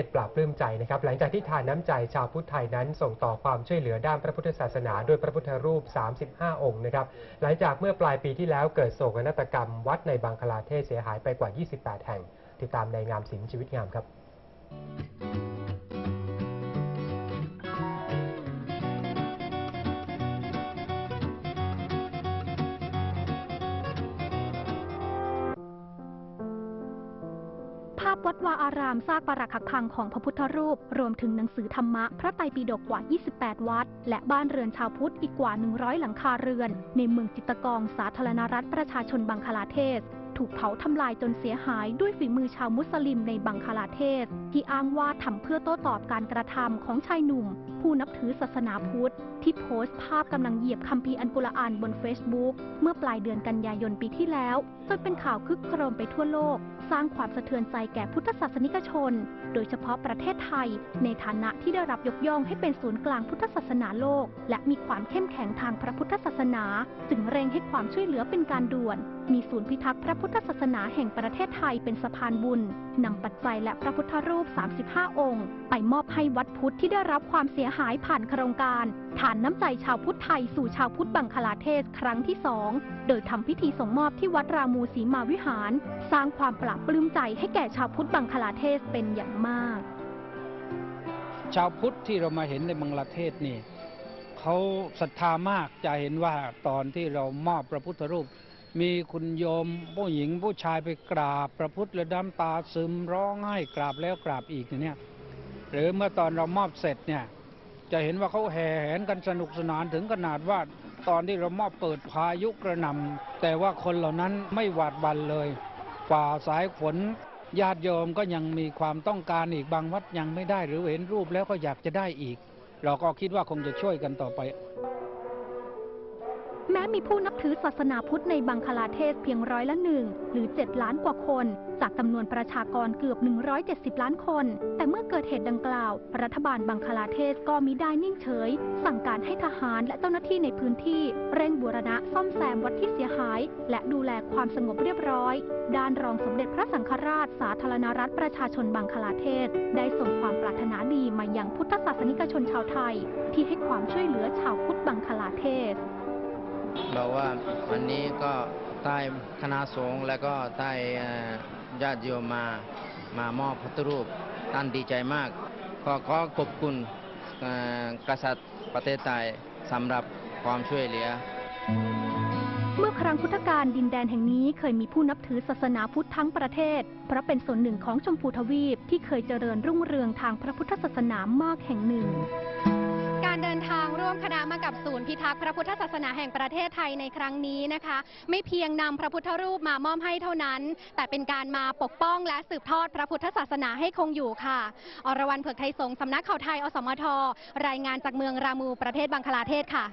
ศปราบปลื้มใจนะครับหลังจากที่ทานน้ำใจชาวพุทธไทยนั้น ส่งต่อความช่วยเหลือด้านพระพุทธศาสนาด้วยพระพุทธรูป 35 องค์นะครับหลังจากเมื่อปลายปีที่แล้วเกิดโศกนาฏกรรม วัดในบังคลาเทศเสียหายไปกว่า 28 แห่ง ติดตามในงามศิลป์ชีวิตงามครับาพวัดวาอารามซากปรักหักพังของพระพุทธรูป รวมถึงหนังสือธรรมะ พระไตรปิฎกกว่า 28 วัด และบ้านเรือนชาวพุทธอีกกว่า 100 หลังคาเรือน ในเมืองจิตตกองสาธารณรัฐประชาชนบังคลาเทศ ถูกเผาทำลายจนเสียหายด้วยฝีมือชาวมุสลิมในบังคลาเทศ ที่อ้างว่าทำเพื่อโต้ตอบการกระทำของชายหนุ่ม ผู้นับถือศาสนาพุทธ ที่โพสต์ภาพกำลังเหยียบคัมภีร์อันกุรอานบน Facebook เมื่อปลายเดือนกันยายนปีที่แล้วจนเป็นข่าวคึกโครมไปทั่วโลก สร้างความสะเทือนใจแก่พุทธศาสนิกชน โดยเฉพาะประเทศไทย ในฐานะที่ได้รับยกย่องให้เป็นศูนย์กลางพุทธศาสนาโลก และมีความเข้มแข็งทางพระพุทธศาสนา จึงเร่งให้ความช่วยเหลือเป็นการด่วน มีศูนย์พิทักษ์พระพุทธศาสนาแห่งประเทศไทยเป็นสะพานบุญนำปัจจัยและพระพุทธรูป 35 องค์ ไปมอบให้วัดพุทธที่ได้รับความเสียหายผ่านโครงการ ฐานน้ำใจชาวพุทธไทยสู่ชาวพุทธบังคลาเทศครั้งที่สองโดยทำพิธีส่งมอบที่วัดรามูสีมาวิหาร สร้างความปราบปลื้มใจให้แก่ชาวพุทธบังคลาเทศเป็นอย่างมาก ชาวพุทธที่เรามาเห็นในบังกลาเทศนี่เขาศรัทธามากจะเห็นว่าตอนที่เรามอบพระพุทธรูป มีคุณโยมผู้หญิงผู้ชายไปกราบพระพุทธและน้ำตาซึมร้องไห้กราบแล้วกราบอีกเนี่ยหรือเมื่อตอนเรามอบเสร็จเนี่ย จะเห็นว่าเขาแห่แหนกันสนุกสนานถึงขนาดว่าตอนที่เรามอบเปิดพายุกระหน่ำแต่ว่าคนเหล่านั้นไม่หวาดหวันเลยฝ่าสายฝนญาติโยมก็ยังมีความต้องการอีกบางวัดยังไม่ได้หรือเห็นรูปแล้วก็อยากจะได้อีก เราก็คิดว่าคงจะช่วยกันต่อไป แม้มีผู้นับถือศาสนาพุทธในบังคลาเทศเพียงร้อยละหนึ่งหรือ 7 ล้านกว่าคน จากจำนวนประชากรเกือบ 170 ล้านคน แต่เมื่อเกิดเหตุดังกล่าว รัฐบาลบังคลาเทศก็มิได้นิ่งเฉย สั่งการให้ทหารและเจ้าหน้าที่ในพื้นที่ เร่งบูรณะซ่อมแซมวัดที่เสียหาย และดูแลความสงบเรียบร้อย ด้านรองสมเด็จพระสังฆราช สาธารณรัฐประชาชนบังคลาเทศ ได้ส่งความปรารถนาดีมายังพุทธศาสนิกชนชาวไทย ที่ให้ความช่วยเหลือชาวพุทธบังคลาเทศ บอกว่าวันนี้ก็ใต้คณะสงฆ์และก็ใต้ญาติโยมมามามอบพระพุทรูปท่านดีใจมาก ก็ขอขอบคุณกษัตริย์ประเทศไทยสำหรับความช่วยเหลือ เมื่อครั้งพุทธกาลดินแดนแห่งนี้เคยมีผู้นับถือศาสนาพุทธทั้งประเทศ เพราะเป็นส่วนหนึ่งของชมพูทวีปที่เคยเจริญรุ่งเรืองทางพระพุทธศาสนามากแห่งหนึ่ง ร่วมคณะมากับศูนย์พิทักษ์พระพุทธศาสนาแห่งประเทศไทยในครั้งนี้นะคะ ไม่เพียงนำพระพุทธรูปมามอบให้เท่านั้น แต่เป็นการมาปกป้องและสืบทอดพระพุทธศาสนาให้คงอยู่ค่ะ อรวรรณเผือกไทยสงฆ์สำนักข่าวไทยอสมท รายงานจากเมืองรามูประเทศบังคลาเทศค่ะ